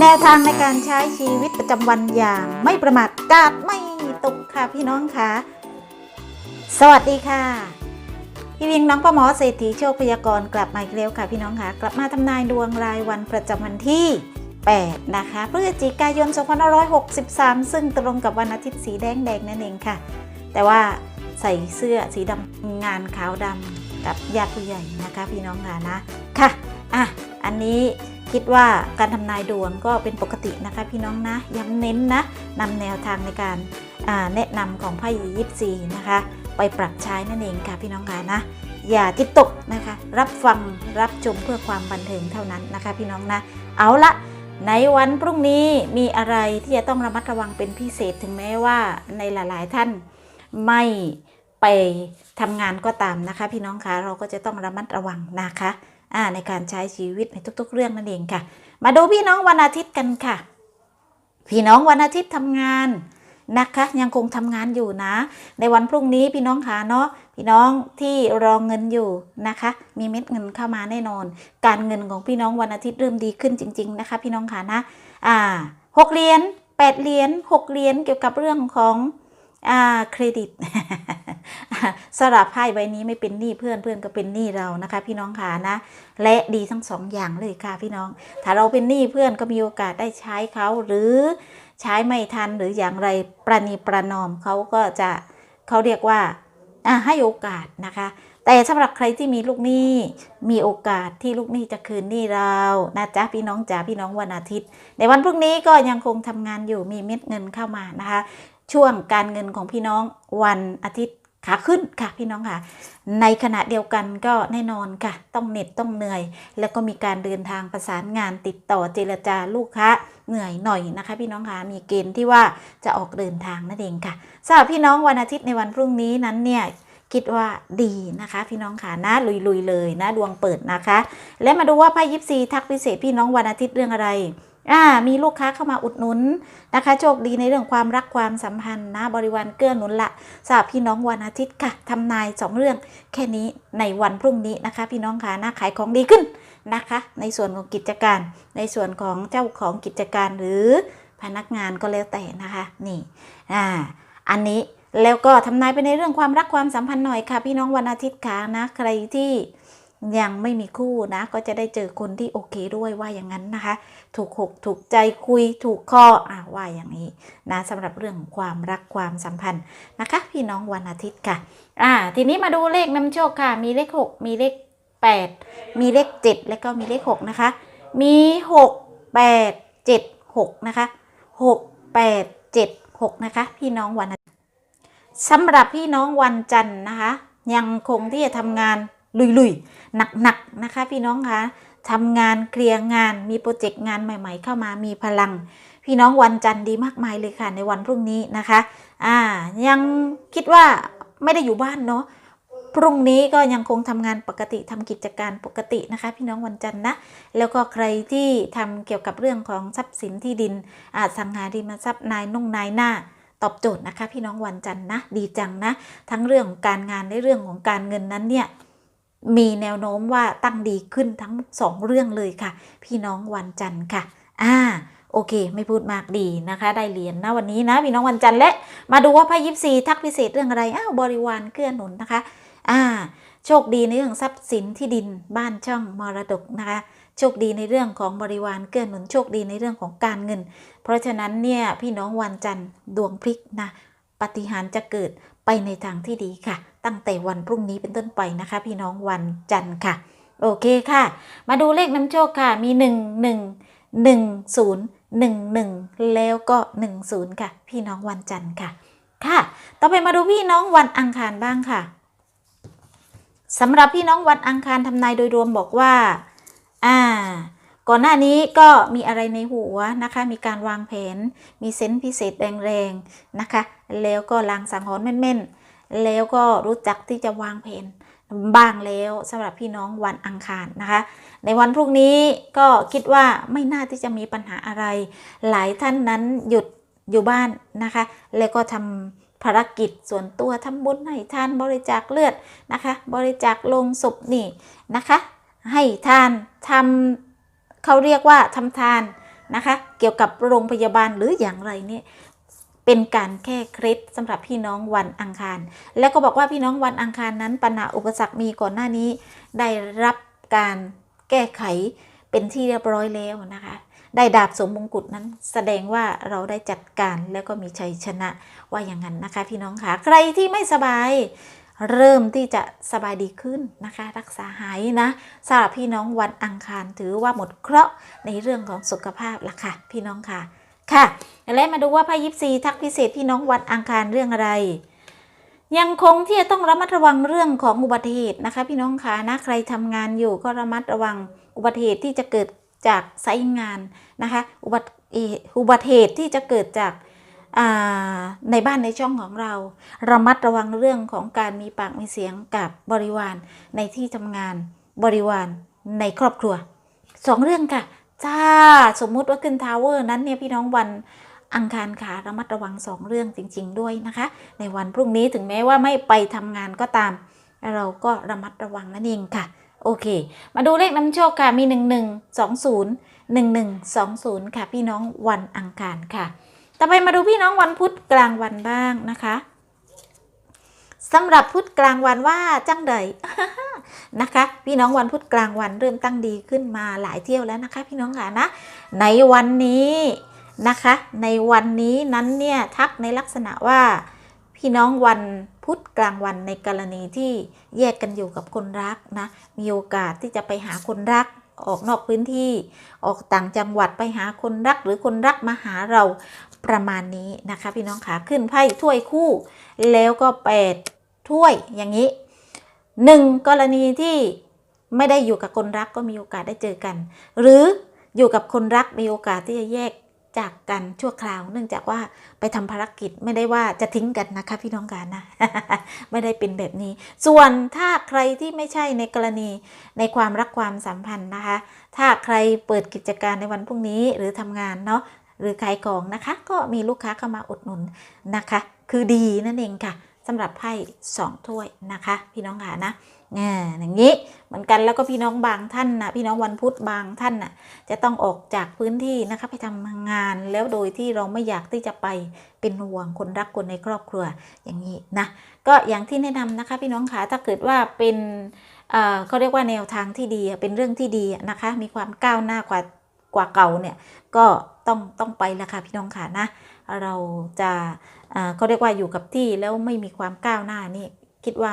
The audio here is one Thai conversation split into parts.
แนวทางในการใช้ชีวิตประจำวันอย่างไม่ประมาทกาดไม่ตกค่ะพี่น้องค่ะ สวัสดีค่ะ พี่วิงน้องป้าหมอเศรษฐีโชคพยากรกลับมาอีกแล้วค่ะพี่น้องค่ะ กลับมาทำนายดวงรายวันประจำวันที่ 8 นะคะพฤศจิกายน 2563 ซึ่งตรงกับวันอาทิตย์สีแดงแดงนั่นเองค่ะ แต่ว่าใส่เสื้อสีดำงานขาวดำกับญาติผู้ใหญ่นะคะพี่น้องค่ะนะค่ะอะอันนี้ คิดว่าการทำนายดวงก็เป็นปกตินะคะพี่น้องนะย้ำเน้นนะนำแนวทางในการแนะนำของไพ่ยิปซีนะคะ ไปปรับใช้นั่นเองค่ะพี่น้องค่ะนะอย่าจิตตกนะคะ รับฟังรับชมเพื่อความบันเทิงเท่านั้นนะคะ พี่น้องนะ เอาละในวันพรุ่งนี้มีอะไรที่จะต้องระมัดระวังเป็นพิเศษถึงแม้ว่าในหลาย ๆ ท่านไม่ไปทำงานก็ตามนะคะ พี่น้องคะเราก็จะต้องระมัดระวังนะคะ ในการใช้ชีวิตในทุกๆ เรื่องนั่นเองค่ะ มาดูพี่น้องวันอาทิตย์กันค่ะ พี่น้องวันอาทิตย์ทำงานนะคะ ยังคงทำงานอยู่นะ ในวันพรุ่งนี้พี่น้องคะเนาะพี่น้องที่รองเงินอยู่นะคะ มีเม็ดเงินเข้ามาแน่นอน การเงินของพี่น้องวันอาทิตย์เริ่มดีขึ้นจริง ๆ นะคะ พี่น้องคะนะอ่าหกเหรียญแปดเหรียญหกเหรียญเกี่ยวกับเรื่องของ อ่าเครดิตสลับไพ่ใบนี้ไม่เป็นหนี้เพื่อนเพื่อนก็เป็นหนี้เรานะคะ พี่น้องค่ะนะ และดีทั้งสองอย่างเลยค่ะพี่น้อง ถ้าเราเป็นหนี้เพื่อนก็มีโอกาสได้ใช้เขาหรือใช้ไม่ทันหรืออย่างไรประนีประนอมเขาก็จะเขาเรียกว่าให้โอกาสนะคะ แต่สำหรับใครที่มีลูกหนี้มีโอกาสที่ลูกหนี้จะคืนหนี้เรานะจ๊ะพี่น้องจ๋าพี่น้องวันอาทิตย์ ในวันพรุ่งนี้ก็ยังคงทำงานอยู่มีเม็ดเงินเข้ามานะคะ ช่วงการเงินของพี่น้องวันอาทิตย์ขาขึ้นค่ะพี่น้องค่ะ ในขณะเดียวกันก็แน่นอนค่ะ ต้องเหน็ดต้องเหนื่อย แล้วก็มีการเดินทางประสานงานติดต่อเจรจาลูกค้าเหนื่อยหน่อยนะคะ พี่น้องค่ะมีเกณฑ์ที่ว่าจะออกเดินทางนั่นเองค่ะสำหรับพี่น้องวันอาทิตย์ในวันพรุ่งนี้นั้นเนี่ยคิดว่าดีนะคะ พี่น้องค่ะนะลุยๆเลยนะดวงเปิดนะคะ และมาดูว่าไพ่ยิปซีทักพิเศษพี่น้องวันอาทิตย์เรื่องอะไร อ่ามีลูกค้าเข้ามาอุดหนุนนะคะ โชคดีในเรื่องความรักความสัมพันธ์นะบริวารเกื้อหนุนละสำหรับพี่น้องวันอาทิตย์ค่ะทำนายสองเรื่องแค่นี้ในวันพรุ่งนี้นะคะ พี่น้องค่ะนะขายของดีขึ้นนะคะ ในส่วนของกิจการ ในส่วนของเจ้าของกิจการหรือพนักงานก็แล้วแต่นะคะนี่อ่าอันนี้แล้วก็ทำนายไปในเรื่องความรักความสัมพันธ์หน่อยค่ะ พี่น้องวันอาทิตย์ค่ะนะใครที่ ยังไม่มีคู่นะ ก็จะได้เจอคนที่โอเคด้วยว่าอย่างนั้นนะคะ ถูกหกถูกใจคุยถูกคออ่าว่าอย่างนี้นะสำหรับเรื่องของความรักความสัมพันธ์นะคะ พี่น้องวันอาทิตย์ค่ะอ่าทีนี้มาดูเลขนำโชคค่ะ มีเลข 6 มีเลข 8 มีเลข 7 แล้วก็มีเลข 6 นะคะ มี 6 8 7 6 นะคะ 6 8 7 6 นะคะ พี่น้องวันสำหรับพี่น้องวันจันทร์นะคะ ยังคงที่จะทำงาน ลุยๆ หนักๆ นะคะ พี่น้องคะทำงานเคลียร์งานมีโปรเจกต์งานใหม่ ๆ เข้ามามีพลัง พี่น้องวันจันทร์ดีมากมายเลยค่ะในวันพรุ่งนี้นะคะ อ่า ยังคิดว่าไม่ได้อยู่บ้านเนาะพรุ่งนี้ก็ยังคงทำงานปกติทำกิจการปกตินะคะ พี่น้องวันจันทร์นะ แล้วก็ใครที่ทำเกี่ยวกับเรื่องของทรัพย์สินที่ดินอาสังหาริมทรัพย์นายนุ่งนายหน้า ตอบโจทย์นะคะ พี่น้องวันจันทร์นะ ดีจังนะ ทั้งเรื่องของการงานและเรื่องของการเงินนั้นเนี่ย มีแนวโน้มว่าตั้งดีขึ้นทั้งสองเรื่องเลยค่ะ พี่น้องวันจันทร์ค่ะ อ่า โอเค ไม่พูดมากดีนะคะ ได้เหรียญนะวันนี้นะ พี่น้องวันจันทร์และ มาดูว่าไพ่ยิปซีทักพิเศษเรื่องอะไร อ้าว บริวารเกื้อหนุนนะคะ อ่า โชคดีในเรื่องทรัพย์สินที่ดินบ้านช่องมรดกนะคะ โชคดีในเรื่องของบริวารเกื้อหนุน โชคดีในเรื่องของการเงิน เพราะฉะนั้นเนี่ยพี่น้องวันจันทร์ดวงพลิกนะ ปฏิหารจะเกิดไปในทางที่ดีค่ะ ตั้งแต่วันพรุ่งนี้เป็นต้นไปนะคะ พี่น้องวันจันทร์ค่ะ โอเคค่ะ มาดูเลขน้ำโชคค่ะ มี 1 1 1 0 1 1 แล้วก็ 1 0 ค่ะ พี่น้องวันจันทร์ค่ะ ค่ะ ต่อไปมาดูพี่น้องวันอังคารบ้างค่ะสำหรับพี่น้องวันอังคารทำนายโดยรวมบอกว่า อ่า ก่อนหน้านี้ก็มีอะไรในหัวนะคะ มีการวางแผน มีเซนส์พิเศษแรงๆนะคะ แล้วก็ลางสังหรณ์แม่นๆ แล้วก็รู้จักที่จะวางแผนบ้างแล้วสำหรับพี่น้องวันอังคารนะคะ ในวันพรุ่งนี้ก็คิดว่าไม่น่าที่จะมีปัญหาอะไร หลายท่านนั้นหยุดอยู่บ้านนะคะ แล้วก็ทำภารกิจส่วนตัวทำบุญให้ทานบริจาคเลือดนะคะ บริจาคลงศพนี่นะคะ ให้ทานทำ เขาเรียกว่าทำทานนะคะ เกี่ยวกับโรงพยาบาลหรืออย่างไรเนี่ยเป็นการแก้เคล็ดสำหรับพี่น้องวันอังคาร แล้วก็บอกว่าพี่น้องวันอังคารนั้นปัญหาอุปสรรคมีก่อนหน้านี้ ได้รับการแก้ไขเป็นที่เรียบร้อยแล้วนะคะได้ดาบสมมงกุฎนั้น แสดงว่าเราได้จัดการแล้วก็มีชัยชนะว่าอย่างนั้นนะคะ พี่น้องค่ะใครที่ไม่สบาย เริ่มที่จะสบายดีขึ้นนะคะ รักษาหายนะสำหรับพี่น้องวันอังคารถือว่าหมดเคราะห์ในเรื่องของสุขภาพละค่ะ พี่น้องค่ะค่ะและมาดูว่าไพ่ยิปซีทักพิเศษพี่น้องวันอังคารเรื่องอะไร ยังคงที่จะต้องระมัดระวังเรื่องของอุบัติเหตุนะคะ พี่น้องคะนะใครทำงานอยู่ก็ระมัดระวังอุบัติเหตุที่จะเกิดจากไซต์งานนะคะ อุบัติอุบัติเหตุที่จะเกิดจาก ในบ้านในช่องของเรา ระมัดระวังเรื่องของการมีปากมีเสียงกับบริวาร ในที่ทำงานบริวารในครอบครัวสองเรื่องค่ะถ้าสมมุติว่าขึ้นทาวเวอร์นั้นเนี่ยพี่น้องวันอังคารขาระมัดระวังสองเรื่องจริง ๆ ด้วยนะคะ ในวันพรุ่งนี้ถึงแม้ว่าไม่ไปทำงานก็ตาม เราก็ระมัดระวังนั่นเองค่ะ โอเค มาดูเลขนำโชคค่ะมี 1 1 2 0 1 1 2 0 ค่ะ พี่น้องวันอังคารค่ะ ต่อไปมาดูพี่น้องวันพุธกลางวันบ้างนะคะสำหรับพุธกลางวันว่าจังใดนะคะ พี่น้องวันพุธกลางวันเริ่มตั้งดีขึ้นมาหลายเที่ยวแล้วนะคะ พี่น้องค่ะนะ ในวันนี้นะคะ ในวันนี้นั้นเนี่ยทักในลักษณะว่าพี่น้องวันพุธกลางวันในกรณีที่แยกกันอยู่กับคนรักนะ มีโอกาสที่จะไปหาคนรักออกนอกพื้นที่ออกต่างจังหวัดไปหาคนรักหรือคนรักมาหาเรา ประมาณนี้นะคะพี่น้องขาขึ้นไพ่ถ้วยคู่ แล้วก็แปดถ้วยอย่างนี้หนึ่งกรณีที่ไม่ได้อยู่กับคนรักก็มีโอกาสได้เจอกัน หรืออยู่กับคนรักมีโอกาสที่จะแยกจากกันชั่วคราว เนื่องจากว่าไปทำภารกิจไม่ได้ว่าจะทิ้งกันนะคะพี่น้องกันนะ ไม่ได้เป็นแบบนี้ ส่วนถ้าใครที่ไม่ใช่ในกรณีในความรักความสัมพันธ์นะคะ ถ้าใครเปิดกิจการในวันพรุ่งนี้หรือทำงานเนาะ หรือขายของนะคะ ก็มีลูกค้าเข้ามาอุดหนุนนะคะ คือดีนั่นเองค่ะสำหรับไพ่สองถ้วยนะคะ พี่น้องค่ะนะอ่อย่างนี้เหมือนกันแล้วก็พี่น้องบางท่านนะพี่น้องวันพุธบางท่านน่ะจะต้องออกจากพื้นที่นะคะไปทำงานแล้วโดยที่เราไม่อยากที่จะไปเป็นห่วงคนรักคนในครอบครัวอย่างนี้นะก็อย่างที่แนะนำนะคะ พี่น้องคะถ้าเกิดว่าเป็นเอ่อเขาเรียกว่าแนวทางที่ดีเป็นเรื่องที่ดีนะคะ มีความก้าวหน้ากว่ากว่าเก่าเนี่ยก็ ต้องต้องไปแล้วค่ะพี่น้องค่ะนะ เราจะเขาเรียกว่าอยู่กับที่แล้วไม่มีความก้าวหน้านี่คิดว่า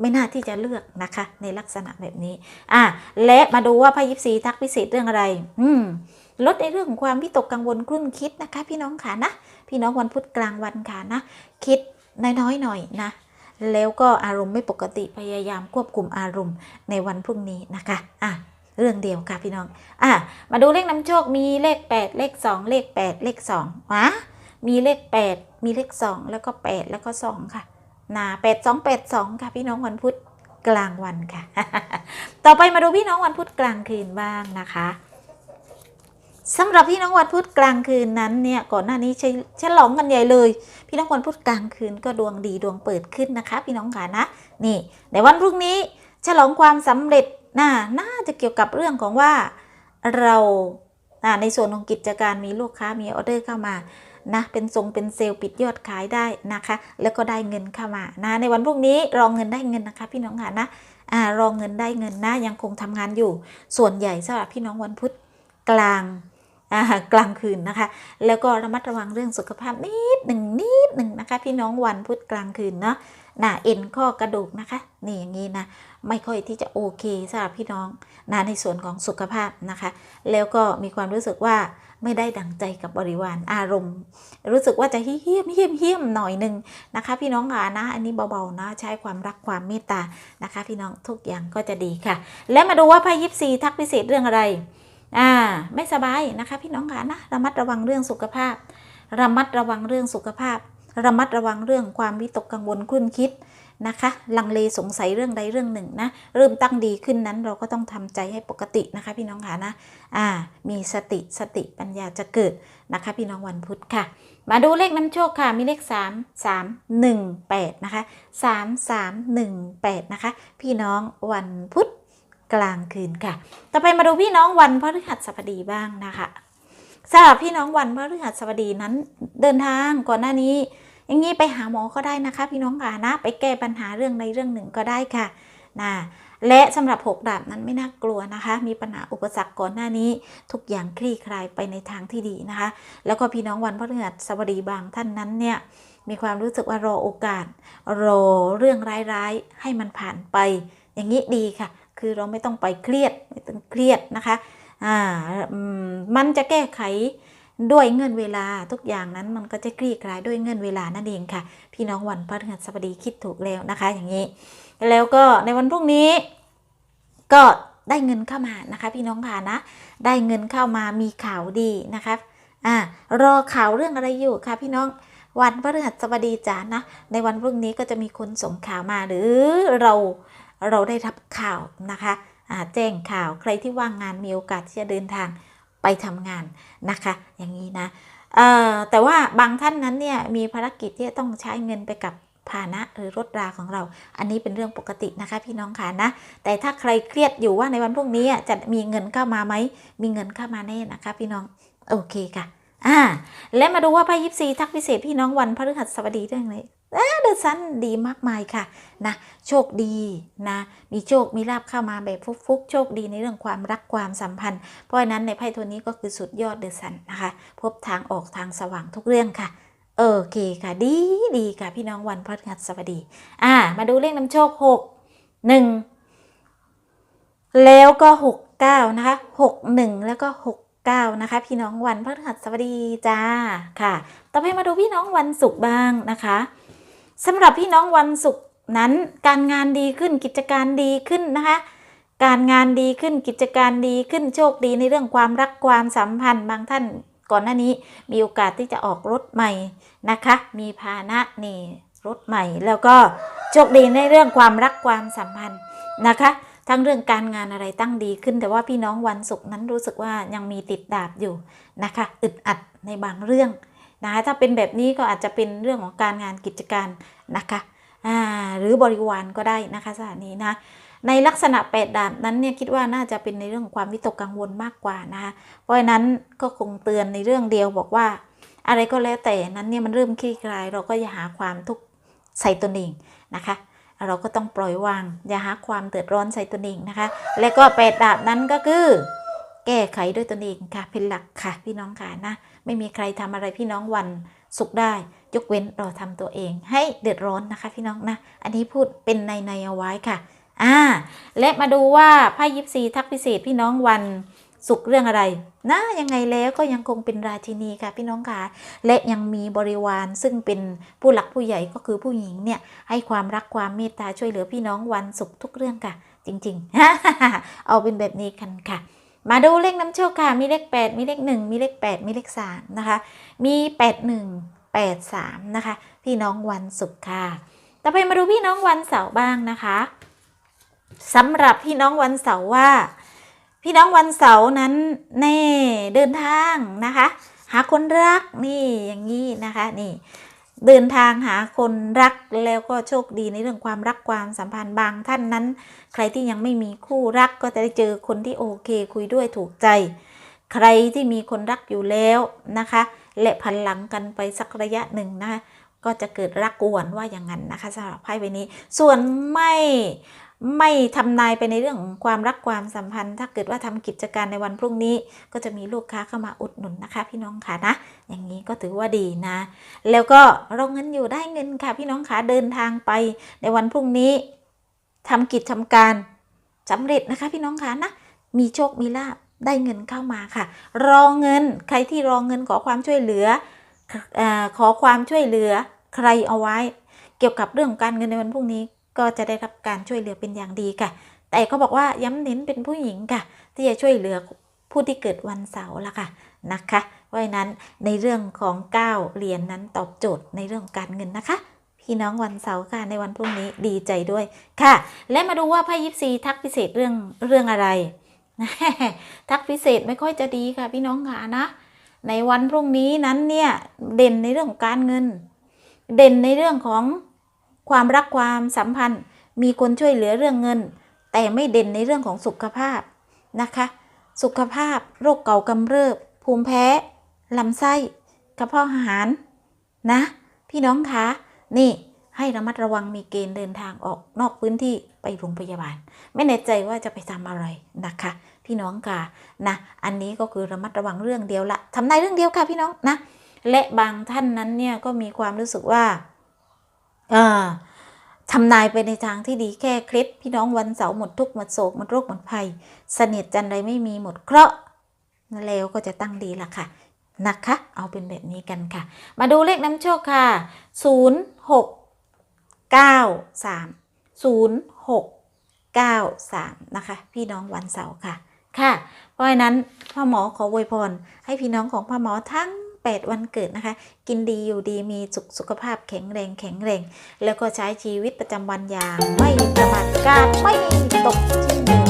ไม่น่าที่จะเลือกนะคะ ในลักษณะแบบนี้ อะและมาดูว่าพายิปซีทักพิเศษเรื่องอะไร อืมลดในเรื่องของความวิตกกังวลครุ่นคิดนะคะ พี่น้องค่ะนะ พี่น้องวันพุธกลางวันค่ะนะ คิดน้อยๆหน่อยนะ แล้วก็อารมณ์ไม่ปกติพยายามควบคุมอารมณ์ในวันพรุ่งนี้นะคะ อะ เรื่องเดียวค่ะพี่น้อง อะ มาดูเลขนำโชค มีเลข 8 เลข 2 เลข 8 เลข2วะมีเลข 8 มีเลข 2 แล้วก็ 8 แล้วก็ 2 ค่ะนะ8 2 8 2 ค่ะพี่น้องวันพุธกลางวันค่ะ ต่อไปมาดูพี่น้องวันพุธกลางคืนบ้างนะคะสำหรับพี่น้องวันพุธกลางคืนนั้นเนี่ยก่อนหน้านี้ใช้ฉลองกันใหญ่เลย พี่น้องวันพุธกลางคืนก็ดวงดีดวงเปิดขึ้นนะคะ พี่น้องค่ะนะ นี่ในวันพรุ่งนี้ฉลองความสำเร็จ น่าน่าจะเกี่ยวกับเรื่องของว่าเราในส่วนของกิจการมีลูกค้ามีออเดอร์เข้ามานะเป็นทรงเป็นเซลล์ปิดยอดขายได้นะคะ แล้วก็ได้เงินเข้ามานะในวันพรุ่งนี้รองเงินได้เงินนะคะ พี่น้องค่ะนะอ่ารองเงินได้เงินนะยังคงทำงานอยู่ ส่วนใหญ่สำหรับพี่น้องวันพุธกลาง กลางคืนนะคะ แล้วก็ระมัดระวังเรื่องสุขภาพนิดหนึ่งนิดหนึ่งนะคะ พี่น้องวันพุธกลางคืนเนาะน่ะเอ็นข้อกระดูกนะคะ นี่อย่างนี้นะ ไม่ค่อยที่จะโอเคสำหรับพี่น้องนะในส่วนของสุขภาพนะคะ แล้วก็มีความรู้สึกว่าไม่ได้ดังใจกับบริวารอารมณ์ รู้สึกว่าจะเฮี้ยมเฮี้ยมเฮี้ยมหน่อยหนึ่งนะคะ พี่น้องค่ะนะ อันนี้เบาๆนะใช้ความรักความเมตตานะคะ พี่น้องทุกอย่างก็จะดีค่ะ และมาดูว่าไพ่ยิปซีทักพิเศษเรื่องอะไร อ่าไม่สบายนะคะ พี่น้องค่ะนะระมัดระวังเรื่องสุขภาพ ระมัดระวังเรื่องสุขภาพ ระมัดระวังเรื่องความวิตกกังวลคลุ่นคิดนะคะลังเลสงสัยเรื่องใดเรื่องหนึ่งนะเริ่มตั้งดีขึ้นนั้นเราก็ต้องทำใจให้ปกตินะคะ พี่น้องค่ะนะอ่ามีสติสติปัญญาจะเกิดนะคะ พี่น้องวันพุธค่ะ มาดูเลขน้ำโชคค่ะมีเลข 3 3 1 8 นะคะ 3 3 1 8 นะคะ พี่น้องวันพุธ กลางคืนค่ะ ต่อไปมาดูพี่น้องวันพฤหัสบดีบ้างนะคะสำหรับพี่น้องวันพฤหัสบดีนั้นเดินทางก่อนหน้านี้ อย่างนี้ไปหาหมอก็ได้นะคะ พี่น้องค่ะนะ ไปแก้ปัญหาเรื่องใดเรื่องหนึ่งก็ได้ค่ะนะและสำหรับหกดาบนั้นไม่น่ากลัวนะคะ มีปัญหาอุปสรรคก่อนหน้านี้ ทุกอย่างคลี่คลายไปในทางที่ดีนะคะ แล้วก็พี่น้องวันพฤหัสบดีบางท่านนั้นเนี่ยมีความรู้สึกว่ารอโอกาส รอเรื่องร้ายๆ ให้มันผ่านไป อย่างนี้ดีค่ะ คือเราไม่ต้องไปเครียดไม่ต้องเครียดนะคะอ่ามันจะแก้ไขด้วยเงินเวลาทุกอย่างนั้นมันก็จะคลี่คลายด้วยเงินเวลานั่นเองค่ะ พี่น้องวันพฤหัสบดีคิดถูกแล้วนะคะ อย่างนี้ แล้วก็ในวันพรุ่งนี้ ก็ได้เงินเข้ามานะคะ พี่น้องค่ะนะ ได้เงินเข้ามามีข่าวดีนะคะอ่ารอข่าวเรื่องอะไรอยู่คะพี่น้องวันพฤหัสบดีจ้านะ ในวันพรุ่งนี้ก็จะมีคนส่งข่าวมาหรือเรา เราได้รับข่าวนะคะแจ้งข่าวใครที่ว่างงานมีโอกาสที่จะเดินทางไปทำงานนะคะ อย่างนี้นะแต่ว่าบางท่านนั้นเนี่ยมีภารกิจที่จะต้องใช้เงินไปกับพาหนะหรือรถราของเรา อันนี้เป็นเรื่องปกตินะคะพี่น้องค่ะนะ แต่ถ้าใครเครียดอยู่ว่าในวันพรุ่งนี้จะมีเงินเข้ามาไหม มีเงินเข้ามาแน่นะคะพี่น้อง โอเคค่ะ อ่า และมาดูว่าไพ่ยิปซีทักพิเศษพี่น้องวันพฤหัสบดีเรื่องไรอ่าเดอะซันดีมากมายค่ะนะโชคดีนะมีโชคมีลาบเข้ามาแบบฟุกๆโชคดีในเรื่องความรักความสัมพันธ์ เพราะฉะนั้นในไพ่ตัวนี้ก็คือสุดยอดเดอะซันนะคะ พบทางออกทางสว่างทุกเรื่องค่ะโอเคค่ะดีดีค่ะพี่น้องวันพฤหัสบดี อ่า มาดูเลขนำโชคหกหนึ่งแล้วก็69นะคะ61แล้วก็ 9 นะคะ พี่น้องวันพฤหัสบดีจ้าค่ะ ต่อไปมาดูพี่น้องวันศุกร์บ้างนะคะสำหรับพี่น้องวันศุกร์นั้นการงานดีขึ้นกิจการดีขึ้นนะคะ การงานดีขึ้นกิจการดีขึ้นโชคดีในเรื่องความรักความสัมพันธ์บางท่านก่อนหน้านี้มีโอกาสที่จะออกรถใหม่นะคะ มีพาหนะนี่รถใหม่แล้วก็โชคดีในเรื่องความรักความสัมพันธ์นะคะ ทั้งเรื่องการงานอะไรตั้งดีขึ้น แต่ว่าพี่น้องวันศุกร์นั้นรู้สึกว่ายังมีติดดาบอยู่นะคะ อึดอัดในบางเรื่องนะคะถ้าเป็นแบบนี้ก็อาจจะเป็นเรื่องของการงานกิจการนะคะหรือบริวารก็ได้นะคะสถานีนะในลักษณะแปดดาบนั้นเนี่ยคิดว่าน่าจะเป็นในเรื่องของความวิตกกังวลมากกว่านะคะเพราะฉะนั้นก็คงเตือนในเรื่องเดียวบอกว่า อะไรก็แล้วแต่นั้นเนี่ยมันเริ่มคลี่คลาย เราก็อย่าหาความทุกข์ใส่ตนเองนะคะ เราก็ต้องปล่อยวาง อย่าหาความเดือดร้อนใส่ตนเองนะคะ และก็แปดดาบนั้นก็คือ แก้ไขด้วยตนเองค่ะ เป็นหลักค่ะ พี่น้องค่ะนะ ไม่มีใครทำอะไรพี่น้องวันสุขได้ ยกเว้นเราทำตัวเอง ให้เดือดร้อนนะคะ พี่น้องนะ อันนี้พูดเป็นในในเอาไว้ค่ะ อ่า และมาดูว่าไพ่ยิปซีทักพิเศษพี่น้องวันสุขเรื่องอะไร นะยังไงแล้วก็ยังคงเป็นราชินีค่ะพี่น้องค่ะและยังมีบริวารซึ่งเป็นผู้หลักผู้ใหญ่ก็คือผู้หญิงเนี่ยให้ความรักความเมตตาช่วยเหลือพี่น้องวันศุกร์ทุกเรื่องค่ะ จริงๆ เอาเป็นแบบนี้กันค่ะมาดูเลขน้ำโชคค่ะ มีเลข 8 มีเลข 1 มีเลข 8 มีเลข 3 นะคะ มี 8 1 8 3 นะคะ พี่น้องวันศุกร์ค่ะ ต่อไปมาดูพี่น้องวันเสาร์บ้างนะคะสำหรับพี่น้องวันเสาร์ว่า พี่น้องวันเสาร์นั้นแน่เดินทางนะคะ หาคนรักนี่อย่างนี้นะคะนี่เดินทางหาคนรักแล้วก็โชคดีในเรื่องความรักความสัมพันธ์บางท่านนั้น ใครที่ยังไม่มีคู่รักก็จะได้เจอคนที่โอเคคุยด้วยถูกใจ ใครที่มีคนรักอยู่แล้วนะคะ และพันหลังกันไปสักระยะหนึ่งนะคะก็จะเกิดรักกวนว่าอย่างนั้นนะคะสำหรับไพ่ใบนี้ ส่วนไม่ ไม่ทำนายไปในเรื่องของความรักความสัมพันธ์ ถ้าเกิดว่าทำกิจการในวันพรุ่งนี้ ก็จะมีลูกค้าเข้ามาอุดหนุนนะคะ พี่น้องค่ะนะ อย่างนี้ก็ถือว่าดีนะ แล้วก็เราเงินอยู่ได้เงินค่ะ พี่น้องค่ะเดินทางไปในวันพรุ่งนี้ทำกิจทำการสำเร็จนะคะ พี่น้องค่ะนะ มีโชคมีลาบได้เงินเข้ามาค่ะ รองเงินใครที่รองเงินขอความช่วยเหลือเออขอความช่วยเหลือใครเอาไว้ เกี่ยวกับเรื่องการเงินในวันพรุ่งนี้ ก็จะได้รับการช่วยเหลือเป็นอย่างดีค่ะ แต่เขาบอกว่าย้ำเน้นเป็นผู้หญิงค่ะ ที่จะช่วยเหลือผู้ที่เกิดวันเสาร์ละค่ะนะคะเพราะฉะนั้นในเรื่องของ 9 เหรียญนนั้นตอบโจทย์ในเรื่องการเงินนะคะ พี่น้องวันเสาร์ค่ะในวันพรุ่งนี้ดีใจด้วยค่ะ และมาดูว่าไพ่ยิปซีทักพิเศษเรื่องเรื่องอะไร ทักพิเศษไม่ค่อยจะดีค่ะ พี่น้องค่ะนะ ในวันพรุ่งนี้นั้นเนี่ยเด่นในเรื่องของการเงิน เด่นในเรื่องของ ความรักความสัมพันธ์ มีคนช่วยเหลือเรื่องเงิน แต่ไม่เด่นในเรื่องของสุขภาพนะคะ สุขภาพ โรคเก่ากำเริบ ภูมิแพ้ ลำไส้กระเพาะอาหารนะ พี่น้องคะนี่ให้ระมัดระวังมีเกณฑ์เดินทางออกนอกพื้นที่ไปโรงพยาบาล ไม่แน่ใจว่าจะไปทำอะไรนะคะ พี่น้องค่ะนะ อันนี้ก็คือระมัดระวังเรื่องเดียวละทำนายเรื่องเดียวค่ะพี่น้องนะ และบางท่านนั้นเนี่ยก็มีความรู้สึกว่า ทำนายไปในทางที่ดีแค่เคล็ดพี่น้องวันเสาร์หมดทุกข์หมดโศกหมดโรคหมดภัย เสนียดจันไรไม่มีหมดเคราะห์แล้วก็จะตั้งดีละค่ะนะคะ เอาเป็นแบบนี้กันค่ะ มาดูเลขน้ำโชคค่ะ 0 6 9 3 0 6 9 3 นะคะ พี่น้องวันเสาร์ค่ะ ค่ะ เพราะฉะนั้นพ่อหมอขออวยพรให้พี่น้องของพ่อหมอทั้ง 8 วันเกิดนะคะ กินดีอยู่ดีมีสุขสุขภาพแข็งแรงแข็งแรง แล้วก็ใช้ชีวิตประจำวันอย่าง ไม่ประมาทการไม่ตกที่หนึ่ง